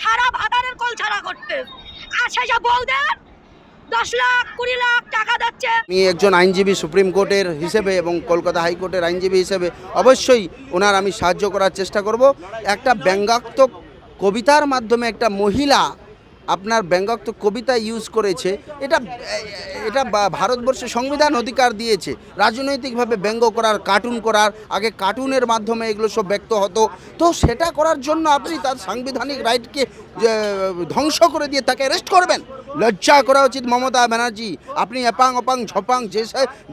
সারা ভাতারের call ছাড়া করতে দশ লাখ, কুড়ি লাখ টাকা দিচ্ছে। আমি একজন আইনজীবী সুপ্রিম কোর্টের হিসেবে এবং কলকাতা হাইকোর্টের আইনজীবী হিসেবে অবশ্যই ওনার আমি সাহায্য করার চেষ্টা করব। একটা ব্যঙ্গাত্মক কবিতার মাধ্যমে একটা মহিলা আপনার ব্যঙ্গাত্মক কবিতা ইউজ করেছে। এটা এটা ভারতবর্ষের সংবিধান অধিকার দিয়েছে। রাজনৈতিকভাবে ব্যঙ্গ করার কার্টুন করার, আগে কার্টুনের মাধ্যমে এগুলো সব ব্যক্ত হতো। তো সেটা করার জন্য আপনি তার সাংবিধানিক রাইটকে ধ্বংস করে দিয়ে তাকে অ্যারেস্ট করবেন। লজ্জা করা উচিত মমতা ব্যানার্জি। আপনি এপাং অপাং ঝপাং যে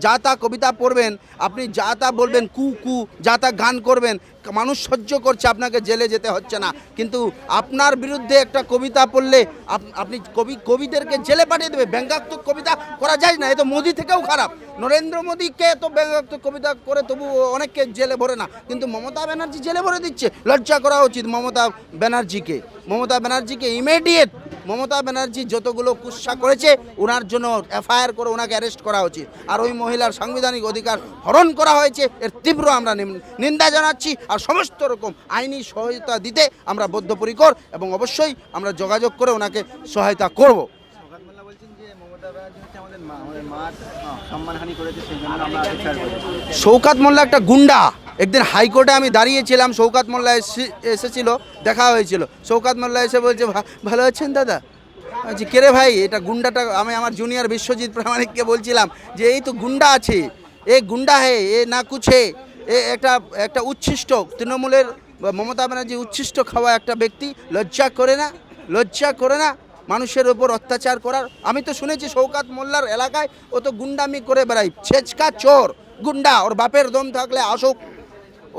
যা তা কবিতা পড়বেন, আপনি যা তা বলবেন, কু কু, যা তা গান করবেন মানুষ সহ্য করছে, আপনাকে জেলে যেতে হচ্ছে না। কিন্তু আপনার বিরুদ্ধে একটা কবিতা পড়লে আপনি কবি, কবিদেরকে জেলে পাঠিয়ে দেবে, ব্যঙ্গাত্মক কবিতা করা যায় না, এ তো মোদি থেকেও খারাপ। নরেন্দ্র মোদীকে তো কবিতা করে তবু অনেককে জেলে ভরে না। কিন্তু মমতা ব্যানার্জি জেলে ভরে দিচ্ছে। লজ্জা করা উচিত মমতা ব্যানার্জিকে। মমতা ব্যানার্জিকে ইমিডিয়েট মমতা ব্যানার্জি যতগুলো কুৎসা করেছে ওনার জন্য এফআইআর করে ওনাকে অ্যারেস্ট করা উচিত। আর ওই মহিলার সাংবিধানিক অধিকার হরণ করা হয়েছে, এর তীব্র আমরা নিন্দা জানাচ্ছি। আর সমস্ত রকম আইনি সহায়তা দিতে আমরা বদ্ধপরিকর এবং অবশ্যই আমরা যোগাযোগ করে ওনাকে সহায়তা করব। শৌকাত মোল্লা একটা গুন্ডা। একদিন হাইকোর্টে আমি দাঁড়িয়েছিলাম, শৌকাত মোল্লা এসে- এসেছিল, দেখা হয়েছিল। শৌকাত মোল্লা এসে বলছে, "ভা- ভালো আছেন দাদা? বলছি কেরে ভাই? এটা গুন্ডাটা, আমি আমার জুনিয়র বিশ্বজিৎ প্রামাণিককে বলছিলাম যে, এই তো গুন্ডা আছে। এ গুন্ডা হে, এ না কুছে এ একটা একটা উচ্ছিষ্ট, তৃণমূলের মমতা ব্যানার্জি উচ্ছিষ্ট খাওয়া একটা ব্যক্তি। লজ্জা করে না, লজ্জা করে না। মানুষের ওপর অত্যাচার করার। আমি তো শুনেছি শৌকাত মোল্লার এলাকায় ও তো গুন্ডামি করে বেড়াই ছেচকা চোর, গুন্ডা, ওর বাপের দম থাকলে আসুক।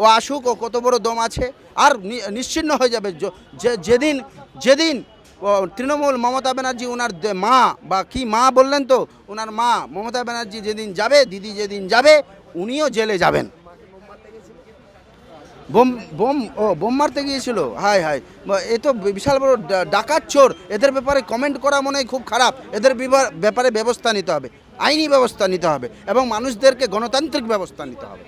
ও আসুক, ও কত বড় দম আছে। আর নিশ্চিন্ন হয়ে যাবে। যেদিন যেদিন তৃণমূল মমতা ব্যানার্জি ওনার মা বা কি মা বললেন তো? ওনার মা মমতা ব্যানার্জি যেদিন যাবে, দিদি যেদিন যাবে, উনিও জেলে যাবেন। বোম বোম, ও, বোম মারতে গিয়েছিল। হাই হাই এ তো বিশাল বড় ডাকাত চোর। এদের ব্যাপারে কমেন্ট করা মনে হয় খুব খারাপ। এদের ব্যাপারে ব্যবস্থা নিতে হবে। আইনি ব্যবস্থা নিতে হবে এবং মানুষদেরকে গণতান্ত্রিক ব্যবস্থা নিতে হবে।